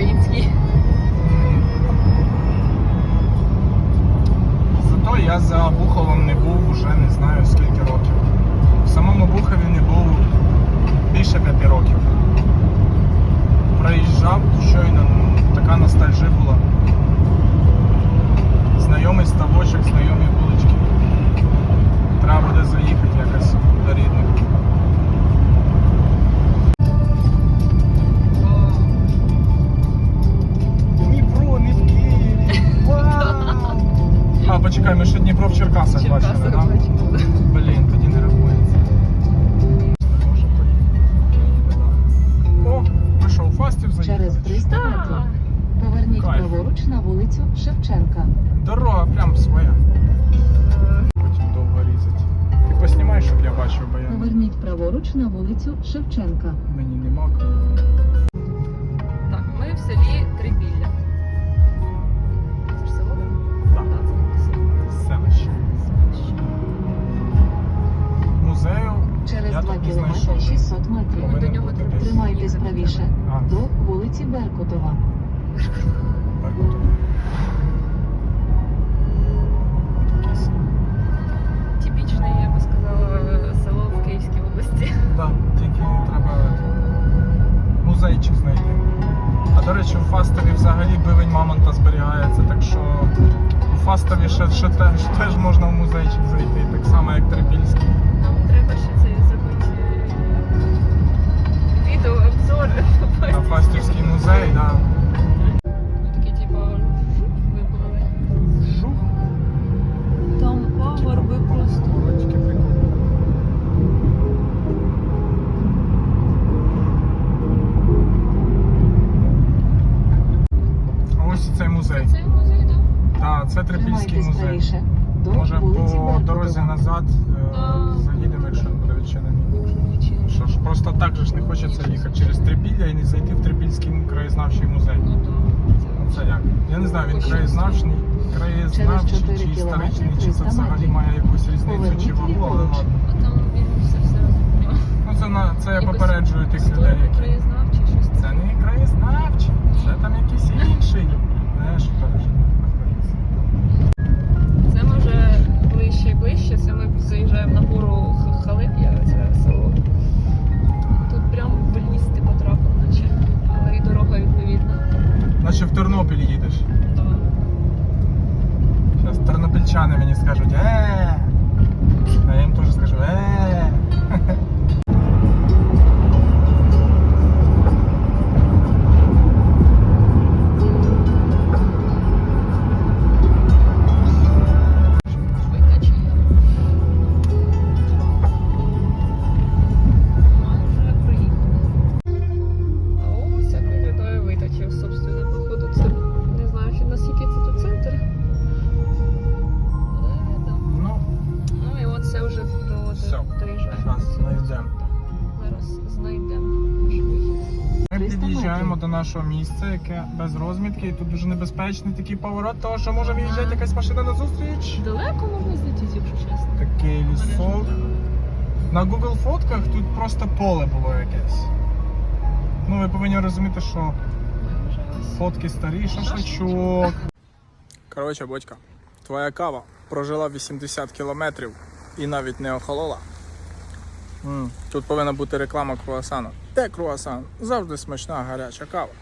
Ukrainski. Шевченка. Дорога прям своя. Потім довго різати. Ти поснімай, щоб я бачив, бо я Поверніть праворуч на вулицю Шевченка. мені нема. Так, ми в селі Трибілля. Це ж село, Так, так? Так, селище. селище. Музею. Через Я 2 кілометри 600 метрів. До нього. Тримайтесь правіше А, до вулиці Беркутова. Беркутов. Музейчик знайти. А до речі, у Фастові взагалі бивень мамонта зберігається, так що у Фастові ще, ще теж, теж можна в музейчик зайти, так само як Трипільський. Нам треба ще це зробити е, відео, обзор. На Фастівський музей, да. Просто так же ж не хочеться їхати через Трипілля і не зайти в Трипільський краєзнавчий музей. Ну. Це як? Я не знаю, він Ось краєзнавчий, краєзнавчий чи історичний, чи це взагалі має якусь різницю чи вагу, але ладно. Ну це на це я попереджую тих людей, які. краєзнавчий, щось Це не краєзнавчий, це там якийсь інший. Знаєш, що нашого місця, яке без розмітки, і тут дуже небезпечний такий поворот, тому що може виїжджати якась машина на зустріч. Далеко можна злетіти, якщо чесно. Такий лісок. На Google фотках тут просто поле було якесь. Ну, ви повинні розуміти, що фотки старі, шашличок. Коротше, батька, твоя кава прожила 80 кілометрів і навіть не охолола. Тут повинна бути реклама круасану. Де круасан? Завжди смачна гаряча кава.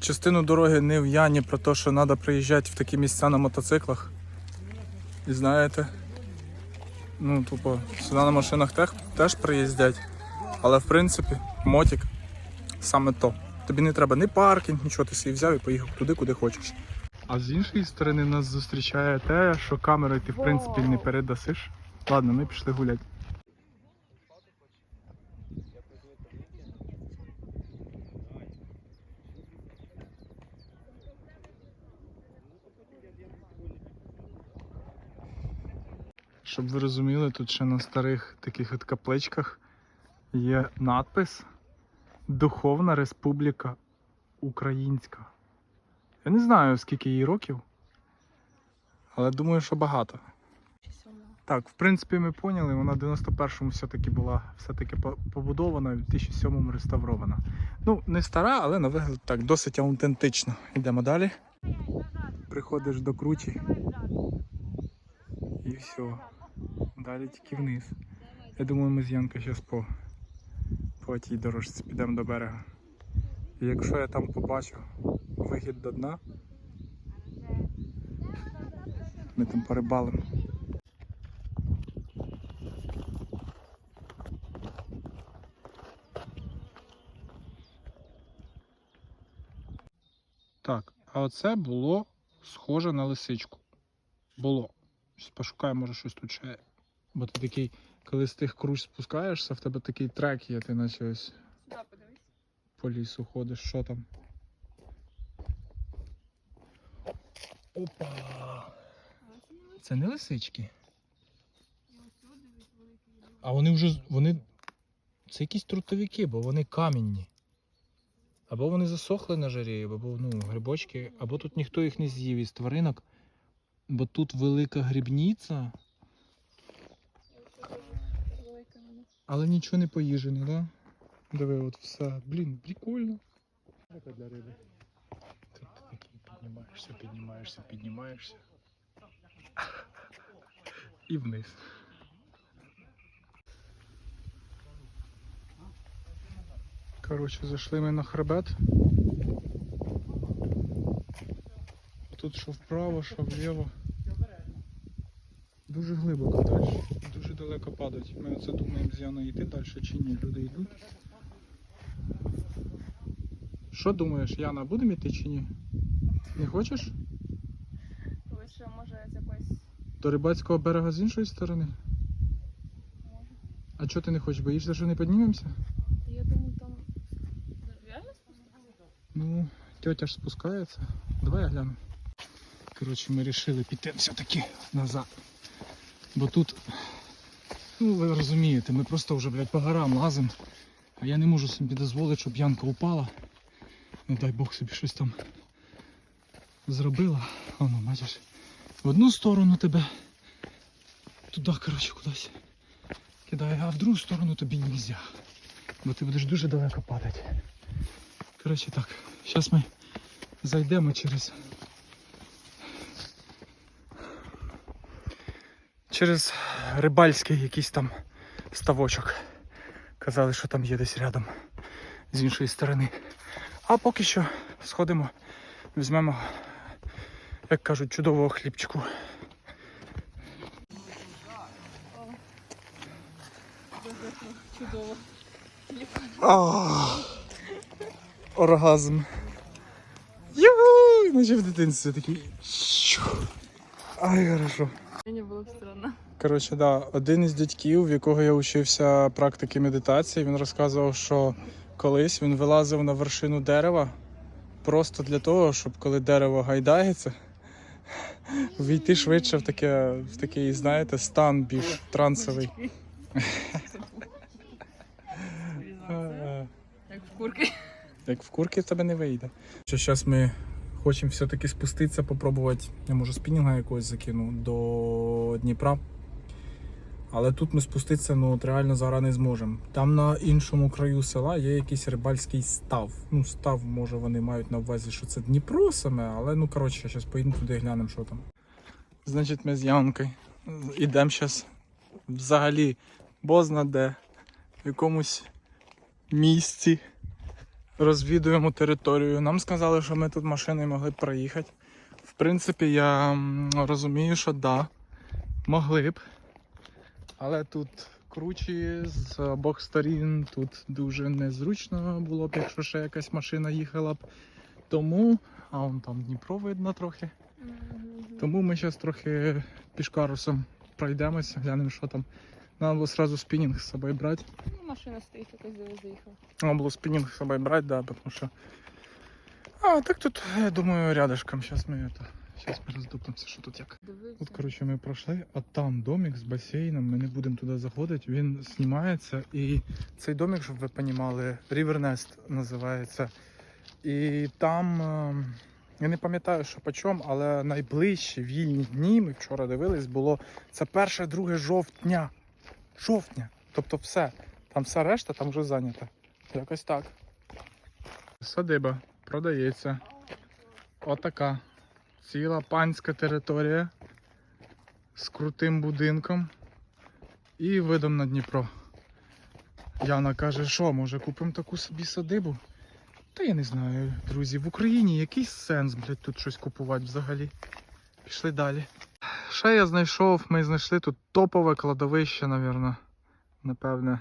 Частину дороги не в Яні про те, що треба приїжджати в такі місця на мотоциклах. І знаєте, ну, тупо, сюди на машинах теж, теж приїздять. Але в принципі, мотик саме то. Тобі не треба ні паркінг, нічого, ти собі взяв і поїхав туди, куди хочеш. А з іншої сторони нас зустрічає те, що камерою ти в принципі не передасиш. Ладно, ми пішли гуляти. Щоб ви розуміли, тут ще на старих таких от капличках є надпис Духовна Республіка Українська. Я не знаю, скільки їй років, але думаю, що багато. Так, в принципі, ми поняли, вона в 91-му все-таки була все-таки по- побудована, в 2007-му реставрована. Ну, не стара, але на вигляд так, досить аутентично. Йдемо далі. Приходиш до кручі. І все. Далі тільки вниз. Я думаю, ми з Янкою зараз по, по тій дорожці підемо до берега. І якщо я там побачу вихід до дна, ми там порибалимо. Так, а оце було схоже на лисичку. Було. Пошукаємо, може щось тут ще. Бо ти такий, коли з тих круч спускаєшся, в тебе такий трек є, ти наче ось Сюди подивись. по лісу ходиш, що там. Опа! Це не лисички. А вони вже вони. Це якісь трутовики, бо вони камінні. Або вони засохли на жарі, або ну, грибочки, або тут ніхто їх не з'їв із тваринок. Бо тут велика грибниця, І ось тут дуже велика вона. Але нічого не поїжене, да? Диви, от все. Блін, прикольно. Така для риби. Ти такий піднімаєшся, піднімаєшся, піднімаєшся. І вниз. Коротше, зайшли ми на хребет. Тут що вправо, що вліво. Дуже глибоко далі. Дуже далеко падать. Ми оце думаємо з Яною йти далі чи ні. Люди йдуть. Що думаєш, Яна, будемо йти чи ні? Не хочеш? Лише може з якоїсь До рибацького берега з іншої сторони? може. А чого ти не хочеш? Боїшся, що не піднімемося? Я думаю, там реально спуститися? Ну, тетя ж спускається. Давай я гляну. Коротше, ми вирішили піти все-таки назад. Бо тут, ну ви розумієте, ми просто вже, блядь, по горам лазимо. А я не можу собі дозволити, щоб Янка упала. Не дай Бог собі щось там зробила. Воно, бачиш, в одну сторону тебе туди, коротше, кудись кидає, а в другу сторону тобі не можна. Бо ти будеш дуже далеко падати. Коротше так, зараз ми зайдемо через. Через рибальський якийсь там ставочок. Казали, що там є десь рядом з іншої сторони. А поки що сходимо, візьмемо, як кажуть, чудового хлібчику. Чудово. Оргазм. Юху! Наче в дитинстві такий. Ай, хорошо. Мені було б странно. Коротше, да, один із дядьків, в якого я вчився практики медитації, він розказував, що колись він вилазив на вершину дерева просто для того, щоб коли дерево гайдається, війти швидше в таке, в такий, знаєте, стан більш трансовий. Е, Як в курки. Як в курки в тебе не вийде. Що зараз ми хочемо все-таки спуститися, попробувати, я може спінінга якогось закину до Дніпра. Але тут ми спуститися ну, от реально зараз не зможемо. Там на іншому краю села є якийсь рибальський став. Ну, став, може, вони мають на увазі, що це Дніпро саме, але ну коротше, зараз поїдемо туди і глянемо, що там. Значить, ми з Янкою йдемо зараз взагалі бозна де, в якомусь місці розвідуємо територію. Нам сказали, що ми тут машиною могли б проїхати. В принципі, я розумію, що да, могли б. Але тут кручі з обох сторін, тут дуже незручно було б, якщо ще якась машина їхала б. Тому, а вон там Дніпро видно трохи. Тому ми зараз трохи пішкарусом пройдемося, глянемо, що там. Нам було одразу спінінг з собою брати. Ну, машина стоїть, якось диви заїхала. Надо было спиннинг с собой брать, да, потому что... А, так тут, я думаю, рядышком. Сейчас мы это... Сейчас мы роздупнемося, що тут як. Дивися. Тут, коротше, ми пройшли, а там домик з басейном, ми не будемо туди заходити, він знімається. І цей домик, щоб ви розуміли, River Nest називається. І там, е, Я не пам'ятаю, що по чому, але найближчі вільні дні ми вчора дивились, було це перше, друге жовтня. Жовтня. Тобто все. Там вся решта там вже зайнята. Якось так. Садиба продається. Отака. Ціла панська територія з крутим будинком і видом на Дніпро. Яна каже, що, може купимо таку собі садибу? Та я не знаю, друзі, в Україні який сенс, блядь, тут щось купувати взагалі. Пішли далі. Ще я знайшов, ми знайшли тут топове кладовище, напевно. Напевне.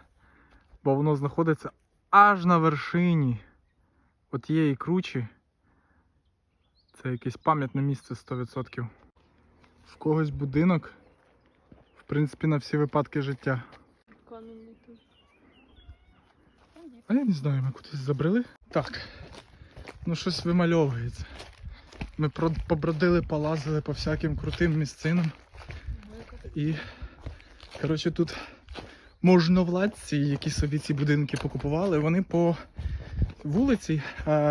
Бо воно знаходиться аж на вершині отієї кручі. Це якесь пам'ятне місце 100%. В когось будинок, в принципі, на всі випадки життя. Камінний тут. А я не знаю, ми кудись забрели. Так. Ну щось вимальовується. Ми побродили, полазили по всяким крутим місцинам. І, коротше, тут можновладці, які собі ці будинки покупували, вони по вулиці,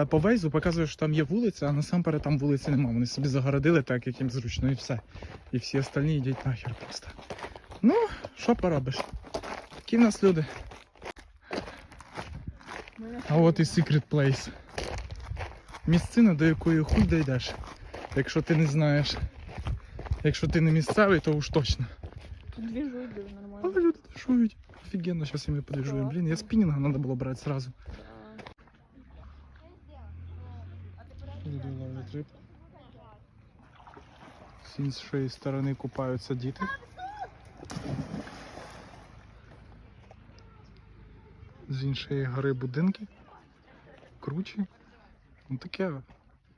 по вейзу показують, що там є вулиця, а насамперед там вулиці немає. Вони собі загородили так, як їм зручно, і все. І всі остальні йдуть нахер просто. Ну, що поробиш? Такі в нас люди. А от і Secret Place. Місцина, до якої хуй дійдеш. Якщо ти не знаєш. Якщо ти не місцевий, то уж точно. Тут двіжують дуже нормально. Але люди дешують. Офігенно, зараз ми подержуємо. Блін, я спінінга треба було брати зразу. Люди ловлять рибку. З іншої сторони купаються діти. З іншої гори будинки. Кручі. Ну таке.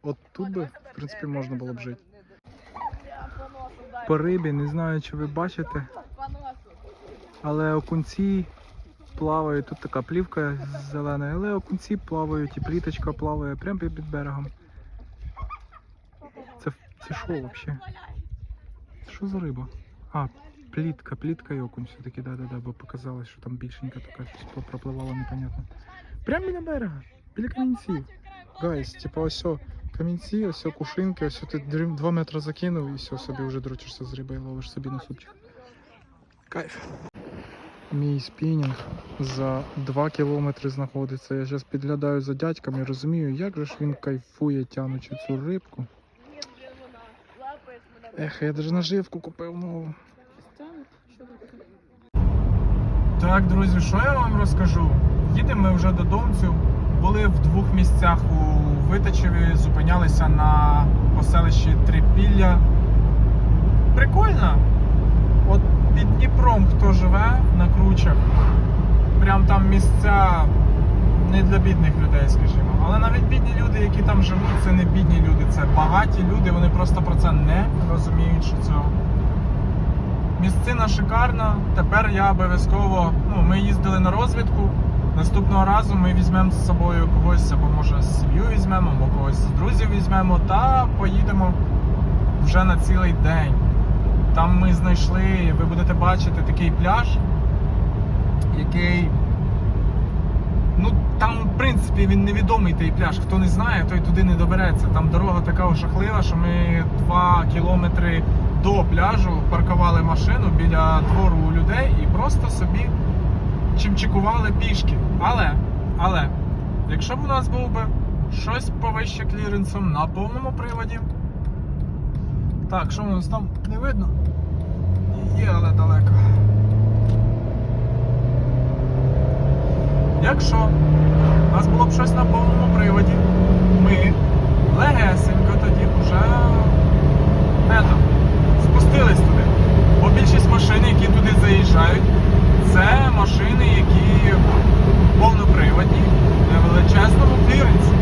От тут би, в принципі, можна було б жити. По рибі, не знаю, чи ви бачите. Але окунці плавають, тут така плівка зелена, але окунці плавають і пліточка плаває прямо під берегом. Це, це що взагалі? Що за риба? А, плітка, плітка і окунь все-таки, да-да-да, бо показалось, що там більшенька така пропливала непонятно. Прямо біля берега, біля камінців. Гайс, типа ось камінці, ось кушинки, ось ти 2 метри закинув і все, собі вже дрочишся з риби і ловиш собі на супчик. Кайф. Мій спінінг за 2 кілометри знаходиться. Я зараз підглядаю за дядьками, розумію, як же ж він кайфує тянучи цю рибку. Ех, я навіть наживку купив нову. Так, друзі, що я вам розкажу? Їдемо ми вже додому. Були в двох місцях у Витачеві, зупинялися на поселищі Трипілля. Прикольно. От під Дніпром, хто живе на кручах, прям там місця не для бідних людей, скажімо. Але навіть бідні люди, які там живуть, це не бідні люди, це багаті люди, вони просто про це не розуміють, що цього. Місцина шикарна. Тепер я обов'язково. Ну, ми їздили на розвідку. Наступного разу ми візьмемо з собою когось, або може сім'ю візьмемо, або когось з друзів візьмемо та поїдемо вже на цілий день. Там ми знайшли, ви будете бачити такий пляж, який. Ну, там, в принципі, він невідомий той пляж. Хто не знає, той туди не добереться. Там дорога така жахлива, що ми 2 кілометри до пляжу паркували машину біля двору людей і просто собі чим чекували пішки. Але, але, якщо б у нас був би щось повище кліренсом на повному приводі. Так, що у нас там не видно? Є, але далеко. Якщо у нас було б щось на повному приводі, ми легесенько тоді вже не спустились туди. Бо більшість машин, які туди заїжджають, це машини, які повноприводні на величезному кліренсі.